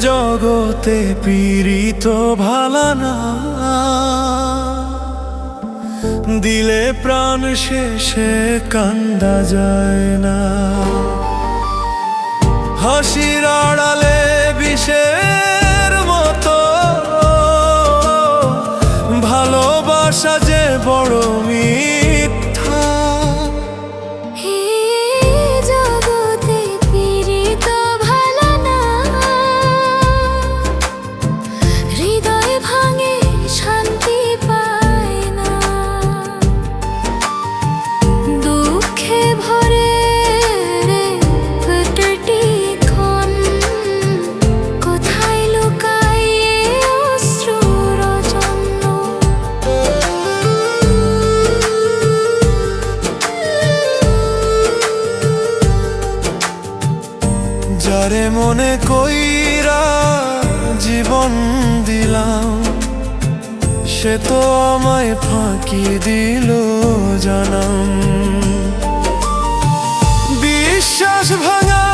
জগতে পীড়িত ভালা না। দিলে প্রাণ শেষে কান্দা যায় না। হাসির আড়ালে বিষের মতো। ভালোবাসা যে বড় মিল মনে কইরা জীবন দিলাম। সে তো আমায় ফাঁকি দিল জানাম। বিশ্বাস ভাঙা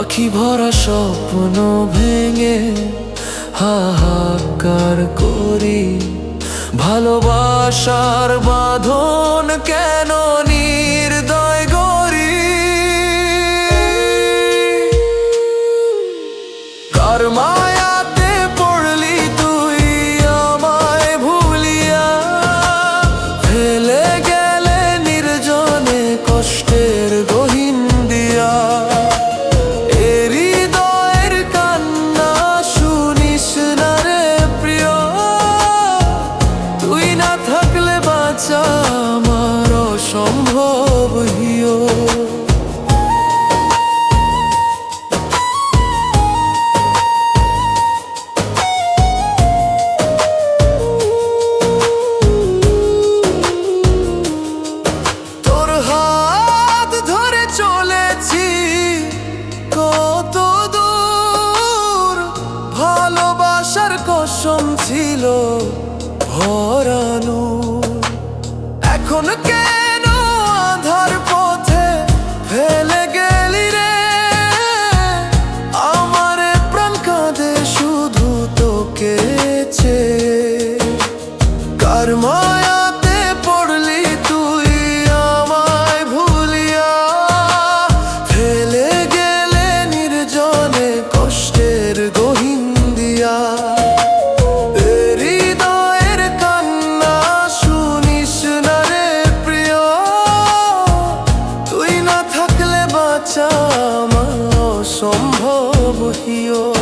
আখি ভরা স্বপ্ন ভেঙে হাহাকার করি। ভালোবাসার বাঁধন কেন konu gel you.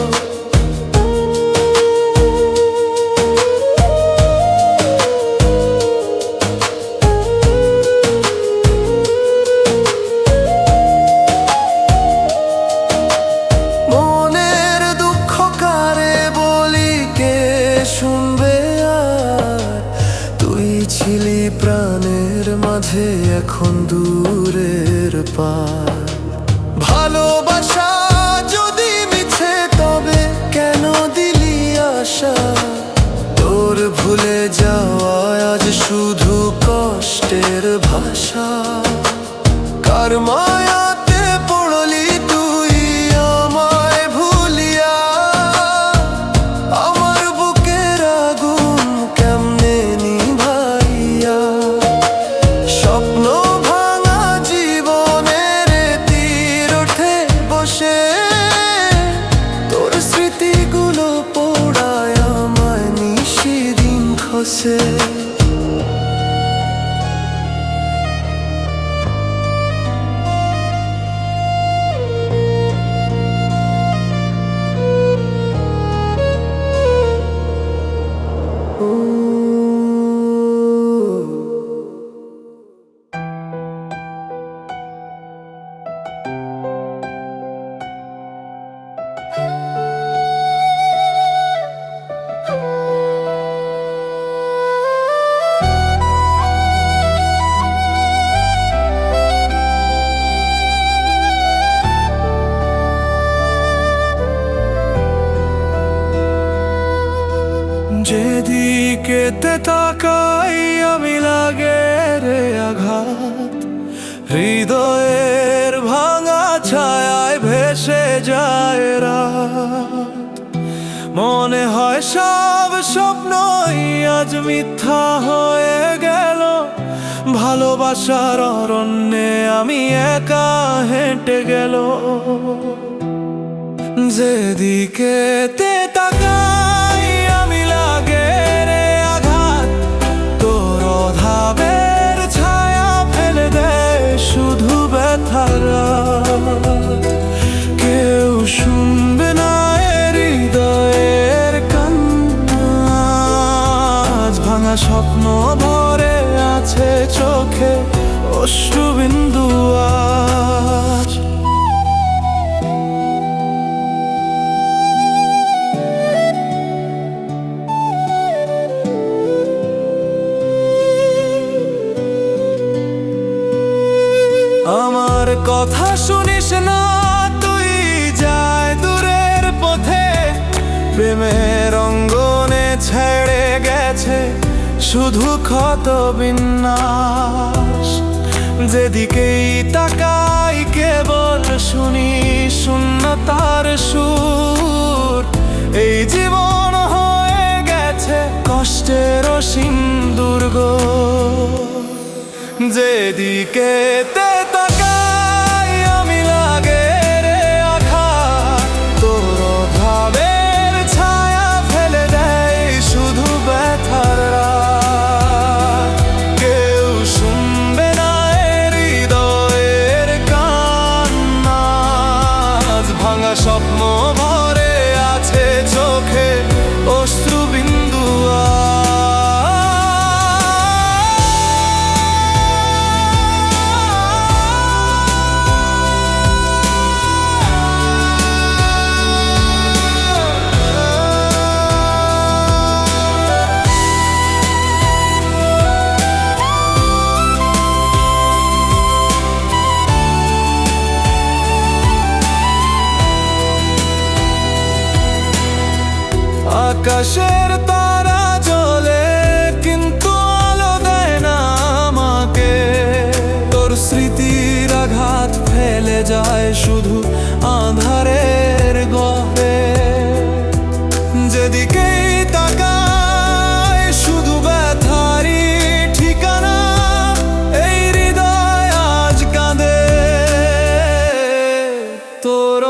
ভুলে যাওয়া আজ শুধু কষ্টের ভাষা। কার যেদিকে তাকাই আমি লাগে রে আঘাত। হৃদয়ের ভাঙা ছায়ায় ভেসে যায় রাত। মনে হয় সব স্বপ্নই আজ মিথ্যা হয়ে গেল। ভালোবাসার অরণ্যে আমি একা হেঁটে গেল। যেদিকে তে অশ্রুবিন্দু আজ। আমার কথা শুনিস না তুই? যায় দূরের পথে। প্রেমের অঙ্গনে ছেড়ে গেছে। শুধু ক্ষত বিন্যাস। যেদিকেই তাকাই কেবল শুনি শূন্যতার সুর। এই জীবন হয়ে গেছে কষ্টের অসীম দুর্গ যেদিকে আকাশের তারা জ্বলে, কিন্তু আলো দেয় না আমাকে। তোর স্মৃতির আঘাত ফেলে যায় শুধু আধারের গহরে যেদিকেই তাকাই শুধু ঠিকানা, এই আজ তোর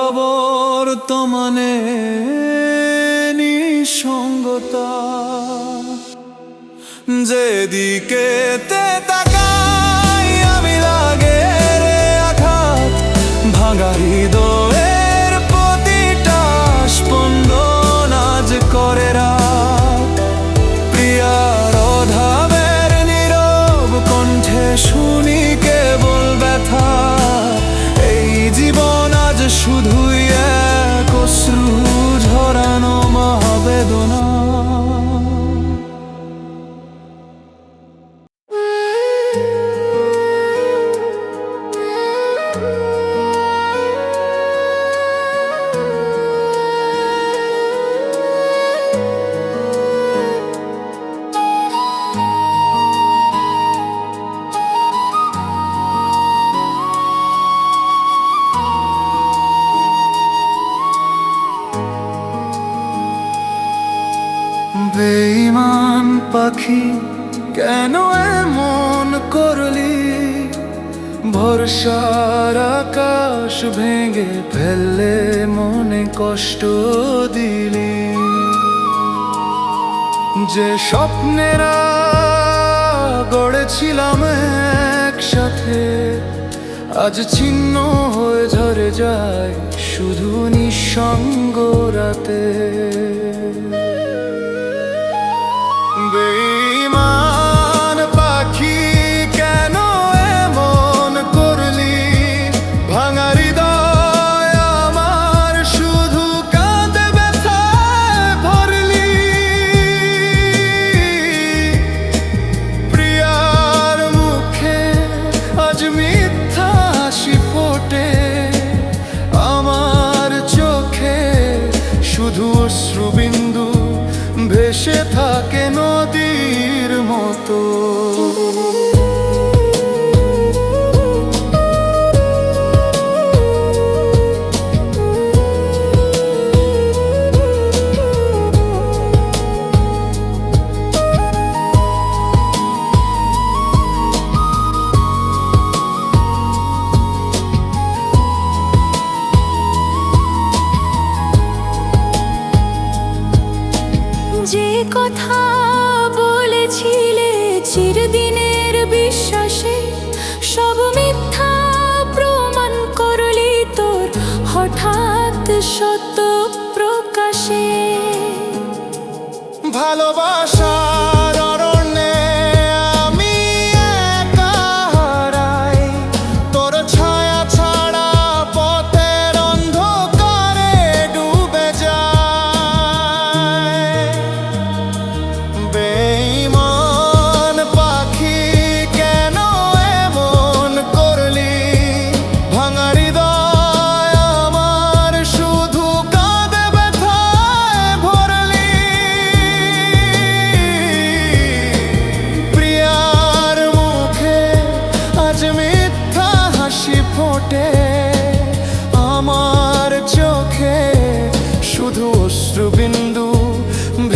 যেদিকে তে ভরসার আকাশ ভেঙে ফেললে মনে কষ্ট দিলি। যে স্বপ্নেরা গড়েছিলাম একসাথে, আজ ছিন্ন হয়ে ঝরে যায় শুধু নিঃসঙ্গ রাতে।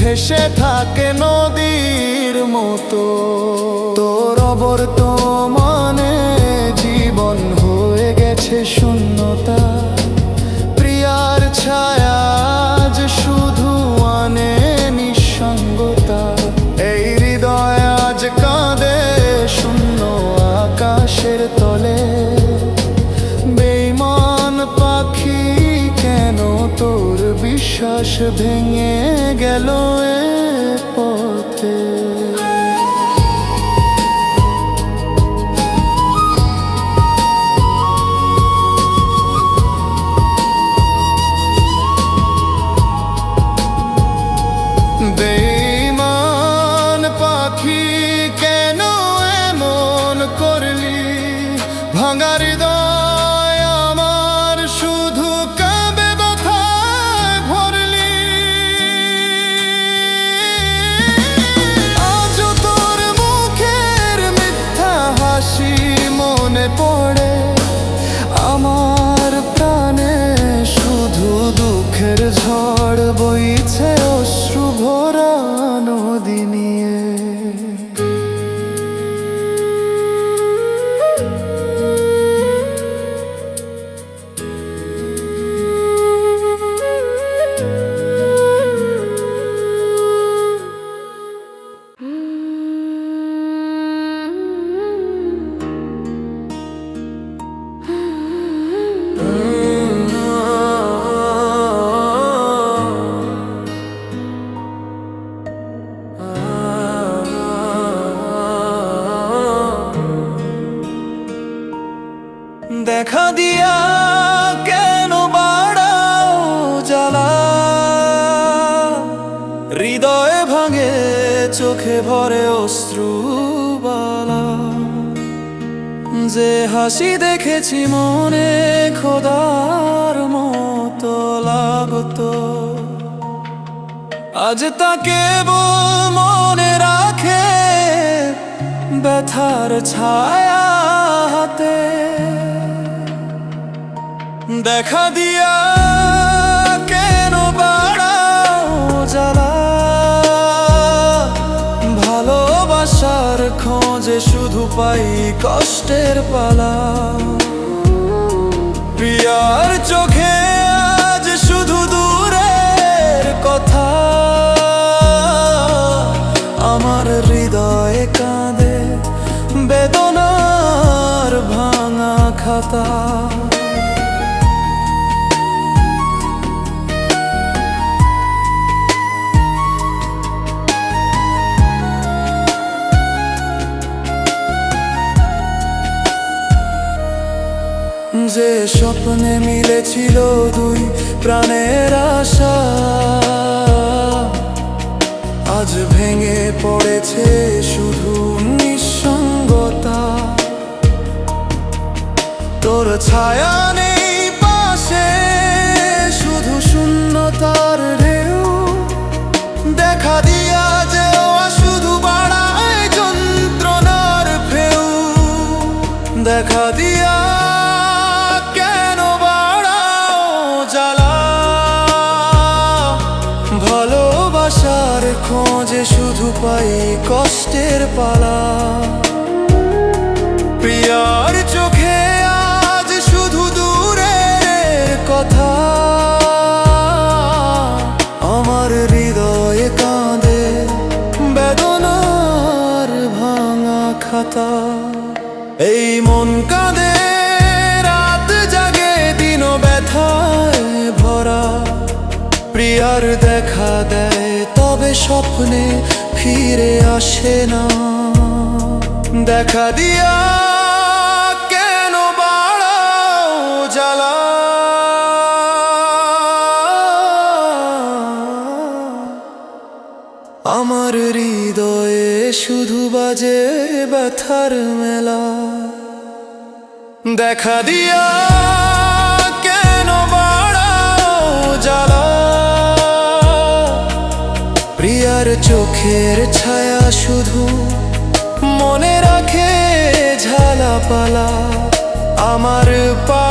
ভেসে থাকে নদীর মতো। তোর অবর্তমানে জীবন হয়ে গেছে শূন্যতা। প্রিয়ার ছায়া আজ শুধু আনে নিঃসঙ্গতা। এই হৃদয় আজ কাঁদে শূন্য আকাশের তলে। বেইমান পাখি কেন তোর বিশ্বাস ভেঙে গেল? হাসি দেখেছি মনে, খোদার মতো লাগতো। আজ তাকে মনে রাখে ব্যথার ছায়া হাতে দেখা দিয়া কষ্টের পালা। প্রিয়ার চোখে আজ শুধু দূরের কথা। আমার হৃদয়ে কাঁদে বেদনার ভাঙা খাতা। যে স্বপ্নে মিলেছিল দুই প্রাণের আশা। আজ ভেঙে পড়েছে শুধু নিঃসঙ্গতা। তোর ছায়া খোঁজে শুধু পাই কষ্টের পালা। প্রিয়ার চোখে আজ শুধু দূরের কথা। আমার হৃদয়ে কাঁদে বেদনার ভাঙা খাতা। এই মন কাঁদে, রাত জাগে দিন ব্যথায় ভরা। প্রিয়ার দেখা দেয় তবে স্বপ্নে ফিরে আসে না? দেখা দিয়া কেন বাড়াও জ্বালা? আমার হৃদয়ে শুধু বাজে ব্যথার মেলা। দেখা দিয়া চোখের ছায়া শুধু মনে রাখে ঝালাপালা। আমার পা